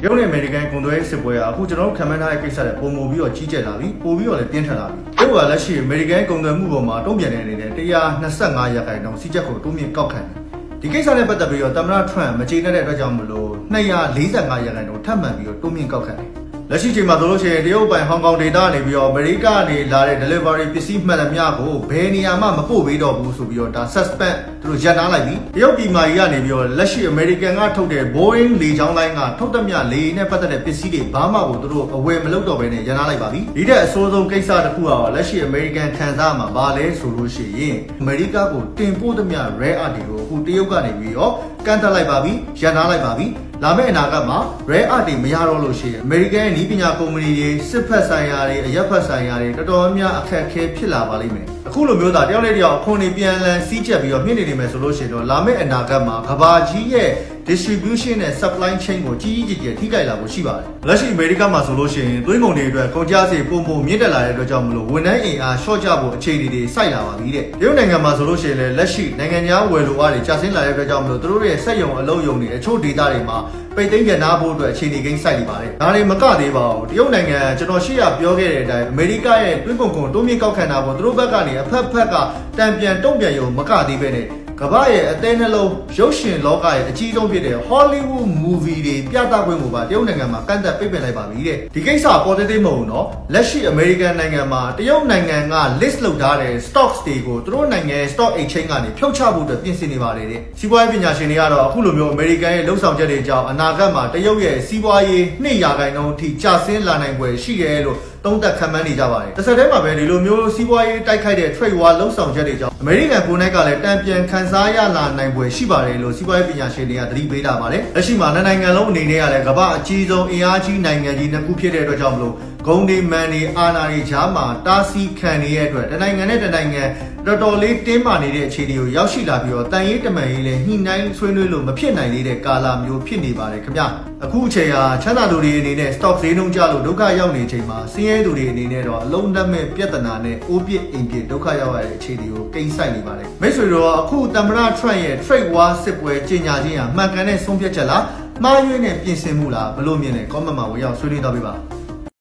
တရုတ်နဲ့အမေရိကန်ကုန်သွယ်ရေးစစ်ပွဲကအခုကျွန်တော်တို့ခံမှန်းထားတဲ့ကိစ္စတွေပုံမူပြီးတော့ကြီးကျယ်လာပြီပို့ပြီးတော့လည်းပြင်းထန်လာပြီတရုတ်ကလက်ရှိအမေရိကန်ကုန်သွယ်မှုပေါ်မှာတုံ့ပြန်တဲ့အနေနဲ့125ရာခိုင်နှုန်းစီးချက်ကိုတိုးမြင့်ကောက်ခံတယ်ဒီကိစ္စနဲ့ပတ်သက်ပြီးတော့သမ္မတထရန့်မကျေနပ်တဲ့အတွက်ကြောင့်မလို့245ရာခိုင်နှုန်းထပ်မံပြီးတော့တိုးမြင့်ကောက်ခံတယ် လက်ရှိချိန်မှာဆိုလို့ရှိရင်တရုတ်ပိုင်ဟောင်ကောင်ဒေတာကနေပြီးတော့အမေရိကနေလာတဲ့ delivery ပစ္စည်းမှန်သမျှကိုဘယ်နေရာမှမပို့ပေးတော့ဘူးဆိုပြီးတော့ဒါ suspend သူတို့ရပ်နားလိုက်ပြီတရုတ်ပြည်မာကြီးကနေပြီးတော့လက်ရှိ American ကထုတ်တဲ့ Boeing လေကြောင်းလိုင်းကထုတ်သမျှလေယာဉ်နဲ့ပတ်သက်တဲ့ပစ္စည်းတွေဘာမှကိုသူတို့အဝယ်မလုပ်တော့ဘဲနဲ့ရပ်နားလိုက်ပါပြီဒီတဲ့အဆိုးဆုံးကိစ္စတစ်ခုကတော့လက်ရှိ American ခံစားမှာဘာလဲဆိုလို့ရှိရင် America ကိုတင်ပို့သမျှ rare art တွေကိုအခုတရုတ်ကနေပြီးတော့ကန့်သတ်လိုက်ပါပြီရပ်နားလိုက်ပါပြီ လာမယ့်အနာဂတ်မှာ rare art တွေမရတော့လို့ရှိရင် American ရဲ့နည်းပညာကုမ္ပဏီတွေစစ်ဖက်ဆိုင်ရာတွေအရက်ဖက်ဆိုင်ရာတွေတော်တော်များများအခက်အခဲဖြစ်လာပါလိမ့်မယ်အခုလိုမျိုးသာတယောက်နဲ့တယောက်အခွန်တွေပြန်လည်စီးချက်ပြီးတော့မြင့်နေနေမယ်ဆိုလို့ရှိရင်တော့လာမယ့်အနာဂတ်မှာကဘာကြီးရဲ့ distribution နဲ့ supply chain ကိုကြီးကြီးကျယ်ကျယ်ထိခိုက်လာဖို့ရှိပါတယ်လက်ရှိအမေရိကမှာဆိုလို့ရှိရင်သွင်းကုန်တွေအတွက်ကုန်ကျစရိတ်ပုံပုံမြင့်တက်လာတဲ့အတွက်ကြောင့်မလို့ဝန်ထမ်းအင်အား short ကြဖို့အခြေအနေတွေစိုက်လာပါပြီတဲ့တရုတ်နိုင်ငံမှာဆိုလို့ရှိရင်လည်းလက်ရှိနိုင်ငံခြားဝယ်လိုအားတွေကျဆင်းလာတဲ့အတွက်ကြောင့်မလို့သူတို့ရဲ့စက်ရုံအလုပ်ရုံတွေအချို့ဒေသတွေမှာပိတ်သိမ်းရနာဖို့အတွက်အခြေအနေကိန်းစိုက်နေပါတယ်ဒါတွေမကသေးပါဘူးတရုတ်နိုင်ငံကျွန်တော်ရှေ့ရပြောခဲ့တဲ့အတိုင်းအမေရိကရဲ့တွင်းကုန်ကုန်တိုးမြင့်ကောက်ခံတာပေါ့သူတို့ဘက်ကနေအဖက်ဖက်ကတံပြန်တုံ့ပြန်ရုံမကသေးပဲနဲ့ ကမ္ဘာရဲ့အသေးနှလုံးရုပ်ရှင်လောကရဲ့အကြီးဆုံးဖြစ်တဲ့ Hollywood movie တွေပြသခွင့်ကိုပါတရုတ်နိုင်ငံမှာကန့်သတ်ပိတ်ပင်လိုက်ပါပြီတဲ့ဒီကိစ္စပေါ်သေးသေးမဟုတ်တော့လက်ရှိ American နိုင်ငံမှာတရုတ်နိုင်ငံက list လုပ်ထားတဲ့ stocks တွေကိုသူတို့နိုင်ငံ stock exchange ကနေဖြုတ်ချဖို့အတွက်ပြင်ဆင်နေပါတယ်တဲ့စီးပွားရေးပညာရှင်တွေကတော့အခုလိုမျိုး American ရဲ့လှုပ်ဆောင်ချက်တွေကြောင့်အနာဂတ်မှာတရုတ်ရဲ့စီးပွားရေးနှစ်ရာခိုင်နှုန်းအထိကျဆင်းလာနိုင်ွယ်ရှိတယ်လို့ သုံးသပ်ခံမှန်းနေကြပါတယ်တစ်ဆက်တည်းမှာပဲဒီလိုမျိုးစီးပွားရေးတိုက်ခိုက်တဲ့ trade war လှုပ်ဆောင်ချက်တွေကြောင့်အမေရိကန်ကိုယ်နှိုက်ကလည်းတံပြန်ခန်းစားရလာနိုင်ပွဲရှိပါတယ်လို့စီးပွားရေးပညာရှင်တွေကသတိပေးလာပါတယ်လက်ရှိမှာနိုင်ငံလုံးအနေနဲ့ကလည်းကမ္ဘာအကြီးဆုံးအင်အားကြီးနိုင်ငံကြီးနှစ်ခုဖြစ်တဲ့အတွက်ကြောင့်မလို့ဂုံဒီမန်ဒီအာနာတွေကြားမှာတားဆီးခံနေတဲ့အတွက်တနိုင်ငံနဲ့တနိုင်ငံ တော်တော်လေးတင်းမာနေတဲ့အခြေအနေကိုရောက်ရှိလာပြီးတော့တန်ရေးတမန်ရေးလည်းညှိနှိုင်းဆွေးနွေးလို့မဖြစ်နိုင်သေးတဲ့ကာလမျိုးဖြစ်နေပါတယ်ခင်ဗျအခုအချိန်ဟာချမ်းသာသူတွေအနေနဲ့ stock ဈေးနှုန်းကျလို့ဒုက္ခရောက်နေချိန်မှာဆင်းရဲသူတွေအနေနဲ့တော့အလုံးလက်မဲ့ပြဿနာနဲ့အိုးပစ်အိမ်ပစ်ဒုက္ခရောက်ရတဲ့အခြေအနေကိုကိန်းဆိုင်နေပါတယ်မိတ်ဆွေတို့အခုတမရ Trump ရဲ့ trade war စစ်ပွဲကြီးညာခြင်းဟာမှန်ကန်တဲ့ဆုံးဖြတ်ချက်လားမှားယွင်းတဲ့ပြင်ဆင်မှုလားဘလို့မြင်လဲ comment မှာဝင်ရောက်ဆွေးနွေးတော့ပြပါ